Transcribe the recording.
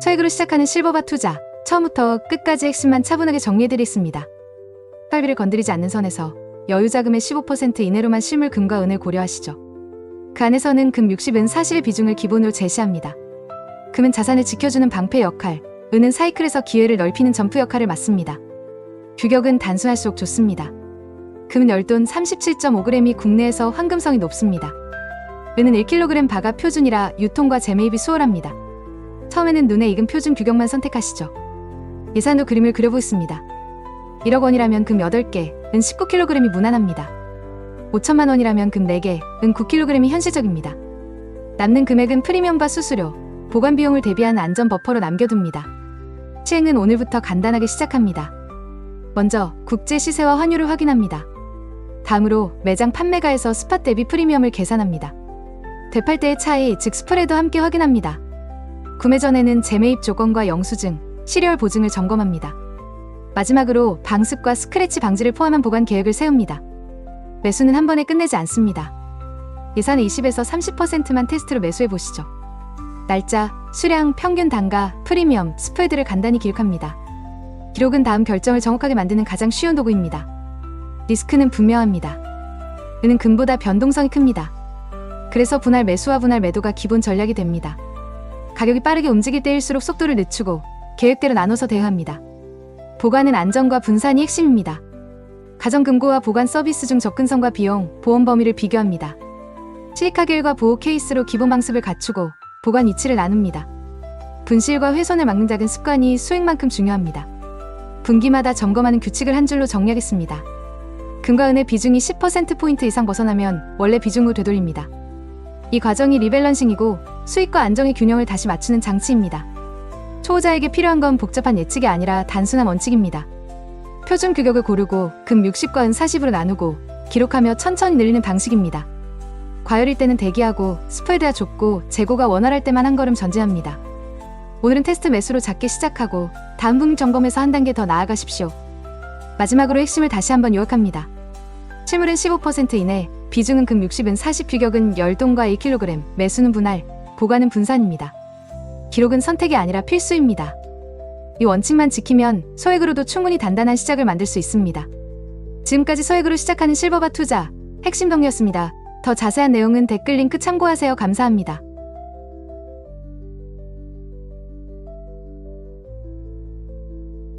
소액으로 시작하는 실버바 투자. 처음부터 끝까지 핵심만 차분하게 정리해드리겠습니다. 팔비를 건드리지 않는 선에서 여유 자금의 15% 이내로만 실물 금과 은을 고려하시죠. 그 안에서는 금 60은 사실의 비중을 기본으로 제시합니다. 금은 자산을 지켜주는 방패 역할, 은은 사이클에서 기회를 넓히는 점프 역할을 맡습니다. 규격은 단순할수록 좋습니다. 금은 열돈 37.5g이 국내에서 황금성이 높습니다. 은은 1kg 바가 표준이라 유통과 재매입이 수월합니다. 처음에는 눈에 익은 표준 규격만 선택하시죠. 예산도 그림을 그려보겠습니다. 1억 원이라면 금 8개, 은 19kg이 무난합니다. 5천만 원이라면 금 4개, 은 9kg이 현실적입니다. 남는 금액은 프리미엄과 수수료, 보관 비용을 대비한 안전 버퍼로 남겨둡니다. 시행은 오늘부터 간단하게 시작합니다. 먼저 국제 시세와 환율을 확인합니다. 다음으로 매장 판매가에서 스팟 대비 프리미엄을 계산합니다. 되팔 때의 차이, 즉 스프레드 함께 확인합니다. 구매 전에는 재매입 조건과 영수증, 실열 보증을 점검합니다. 마지막으로 방습과 스크래치 방지를 포함한 보관 계획을 세웁니다. 매수는 한 번에 끝내지 않습니다. 예산의 20에서 30%만 테스트로 매수해 보시죠. 날짜, 수량, 평균 단가, 프리미엄, 스프레드를 간단히 기록합니다. 기록은 다음 결정을 정확하게 만드는 가장 쉬운 도구입니다. 리스크는 분명합니다. 은은 금보다 변동성이 큽니다. 그래서 분할 매수와 분할 매도가 기본 전략이 됩니다. 가격이 빠르게 움직일 때일수록 속도를 늦추고 계획대로 나눠서 대응합니다. 보관은 안정과 분산이 핵심입니다. 가정금고와 보관 서비스 중 접근성과 비용, 보험 범위를 비교합니다. 실리카겔과 보호 케이스로 기본 방습을 갖추고 보관 위치를 나눕니다. 분실과 훼손을 막는 작은 습관이 수익만큼 중요합니다. 분기마다 점검하는 규칙을 한 줄로 정리하겠습니다. 금과 은의 비중이 10%포인트 이상 벗어나면 원래 비중으로 되돌립니다. 이 과정이 리밸런싱이고 수익과 안정의 균형을 다시 맞추는 장치입니다. 초보자에게 필요한 건 복잡한 예측이 아니라 단순한 원칙입니다. 표준 규격을 고르고 금 60과 은 40으로 나누고 기록하며 천천히 늘리는 방식입니다. 과열일 때는 대기하고 스프레드가 좁고 재고가 원활할 때만 한 걸음 전진합니다. 오늘은 테스트 매수로 작게 시작하고 다음 분기 점검에서 한 단계 더 나아가십시오. 마지막으로 핵심을 다시 한번 요약합니다. 실물은 15% 이내, 비중은 금 60은 40 규격은 열동과 1kg, 매수는 분할, 보관은 분산입니다. 기록은 선택이 아니라 필수입니다. 이 원칙만 지키면 소액으로도 충분히 단단한 시작을 만들 수 있습니다. 지금까지 소액으로 시작하는 실버바 투자 핵심 덕이었습니다. 더 자세한 내용은 댓글 링크 참고하세요. 감사합니다.